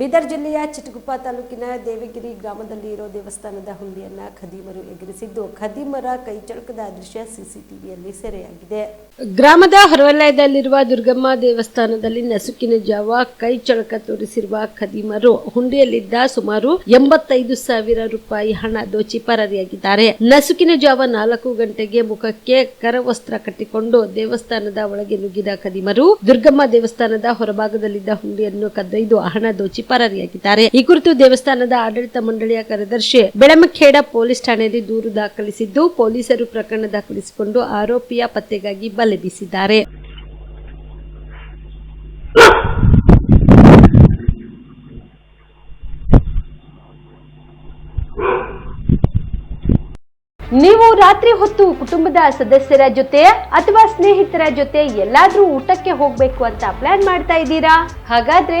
ಬೀದರ್ ಜಿಲ್ಲೆಯ ಚಿಟಗುಪ್ಪ ತಾಲೂಕಿನ ದೇವಗಿರಿ ಗ್ರಾಮದಲ್ಲಿ ಇರೋ ದೇವಸ್ಥಾನದ ಹುಂಡಿಯನ್ನ ಖದೀಮರು ಎಗರಿಸಿದ್ದು, ಖದೀಮರ ಕೈಚಳಕದ ದೃಶ್ಯ ಸಿಸಿಟಿವಿಯಲ್ಲಿ ಸೆರೆಯಾಗಿದೆ. ಗ್ರಾಮದ ಹೊರವಲಯದಲ್ಲಿರುವ ದುರ್ಗಮ್ಮ ದೇವಸ್ಥಾನದಲ್ಲಿ ನಸುಕಿನ ಜಾವ, ಕೈ ಚಳಕ ತೋರಿಸಿರುವ ಖದೀಮರು ಹುಂಡಿಯಲ್ಲಿದ್ದ ಸುಮಾರು ಎಂಬತ್ತೈದು ಸಾವಿರ ರೂಪಾಯಿ ಹಣ ದೋಚಿ ಪರಾರಿಯಾಗಿದ್ದಾರೆ ನಸುಕಿನ ಜಾವ ನಾಲ್ಕು ಗಂಟೆಗೆ ಮುಖಕ್ಕೆ ಕರವಸ್ತ್ರ ಕಟ್ಟಿಕೊಂಡು ದೇವಸ್ಥಾನದ ಒಳಗೆ ನುಗ್ಗಿದ ಖದೀಮರು ದುರ್ಗಮ್ಮ ದೇವಸ್ಥಾನದ ಹೊರಭಾಗದಲ್ಲಿದ್ದ ಹುಂಡಿಯನ್ನು ಕದ್ದೊಯ್ದು ಹಣ ದೋಚಿ ಪರಾರಿಯಾಗಿದ್ದಾರೆ ಈ ಕುರಿತು ದೇವಸ್ಥಾನದ ಆಡಳಿತ ಮಂಡಳಿಯ ಕಾರ್ಯದರ್ಶಿ ಬೆಳಮಖೇಡ ಪೊಲೀಸ್ ಠಾಣೆಯಲ್ಲಿ ದೂರು ದಾಖಲಿಸಿದ್ದು, ಪೊಲೀಸರು ಪ್ರಕರಣ ದಾಖಲಿಸಿಕೊಂಡು ಆರೋಪಿಯ ಪತ್ತೆಗಾಗಿ ಬಲೆ ಬೀಸಿದ್ದಾರೆ. ನೀವು ರಾತ್ರಿ ಹೊತ್ತು ಕುಟುಂಬದ ಸದಸ್ಯರ ಜೊತೆ ಅಥವಾ ಸ್ನೇಹಿತರ ಜೊತೆ ಎಲ್ಲಾದ್ರೂ ಊಟಕ್ಕೆ ಹೋಗ್ಬೇಕು ಅಂತ ಪ್ಲಾನ್ ಮಾಡ್ತಾ ಇದ್ದೀರಾ? ಹಾಗಾದ್ರೆ